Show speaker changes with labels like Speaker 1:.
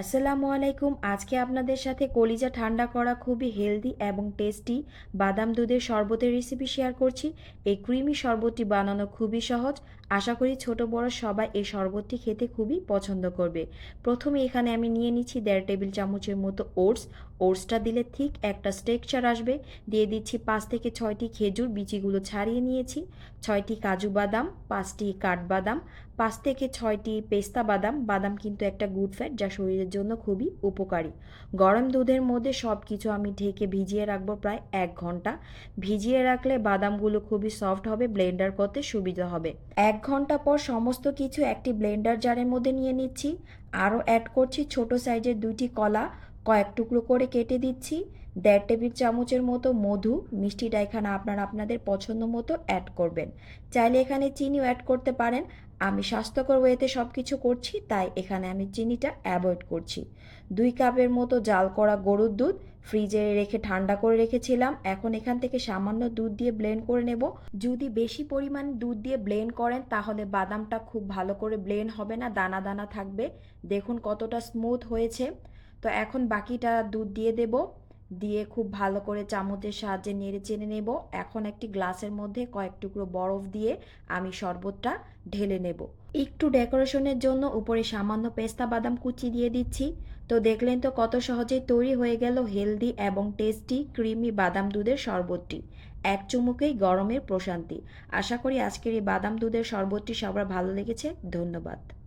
Speaker 1: আসসালামু আলাইকুম আজকে আপনাদের সাথে কলিজা ঠান্ডা করা খুবই হেলদি এবং টেস্টি বাদাম দুধের শরবতের রেসিপি শেয়ার করছি। এই ক্রিমি শরবতটি বানানো খুবই সহজ। আশা করি ছোট বড় সবাই এই শরবতটি খেতে খুবই পছন্দ করবে। প্রথমে এখানে আমি নিয়ে নিচ্ছি দেড় টেবিল চামচের মতো ওটস। ওটসটা দিলে ঠিক একটা স্ট্রেকচার আসবে। দিয়ে দিচ্ছি পাঁচ থেকে ছয়টি খেজুর বিচিগুলো ছাড়িয়ে নিয়েছি। ছয়টি কাজু বাদাম, পাঁচটি কাঠবাদাম পাঁচ থেকে ছয়টি পেস্তা বাদাম। বাদাম কিন্তু একটা গুড ফ্যাট যা শরীরের জন্য খুবই উপকারী। গরম দুধের মধ্যে সব কিছু আমি ঢেকে ভিজিয়ে রাখব প্রায় এক ঘণ্টা। ভিজিয়ে রাখলে বাদামগুলো খুবই সফট হবে, ব্লেন্ডার করতে সুবিধা হবে। এক ঘণ্টা পর সমস্ত কিছু একটি ব্লেন্ডার জারের মধ্যে নিয়ে নিচ্ছি। আরও অ্যাড করছি ছোট সাইজের দুইটি কলা, কয়েক টুকরো করে কেটে দিচ্ছি। দেড় টেবিল চামচের মতো মধু মিষ্টিটা এখানে আপনারা আপনাদের পছন্দ মতো অ্যাড করবেন। চাইলে এখানে চিনিও অ্যাড করতে পারেন। আমি স্বাস্থ্যকর ওয়েতে সব কিছু করছি, তাই এখানে আমি চিনিটা অ্যাভয়েড করছি। দুই কাপের মতো জাল করা গরুর দুধ ফ্রিজে রেখে ঠান্ডা করে রেখেছিলাম। এখন এখান থেকে সামান্য দুধ দিয়ে ব্লেন্ড করে নেব। যদি বেশি পরিমাণ দুধ দিয়ে ব্লেন্ড করেন, তাহলে বাদামটা খুব ভালো করে ব্লেন্ড হবে না, দানা দানা থাকবে। দেখুন কতটা স্মুথ হয়েছে। তো এখন বাকিটা দুধ দিয়ে দেব। দিয়ে খুব ভালো করে চামচের সাহায্যে নেড়ে চেনে নেব। এখন একটি গ্লাসের মধ্যে কয়েক টুকরো বরফ দিয়ে আমি শরবতটা ঢেলে নেব। একটু ডেকোরেশনের জন্য উপরে সামান্য পেস্তা বাদাম কুচি দিয়ে দিচ্ছি। তো দেখলেন তো কত সহজেই তৈরি হয়ে গেল হেলদি এবং টেস্টি ক্রিমি বাদাম দুধের শরবতটি। এক চুমুকেই গরমের প্রশান্তি। আশা করি আজকের এই বাদাম দুধের শরবতটি সবার ভালো লেগেছে। ধন্যবাদ।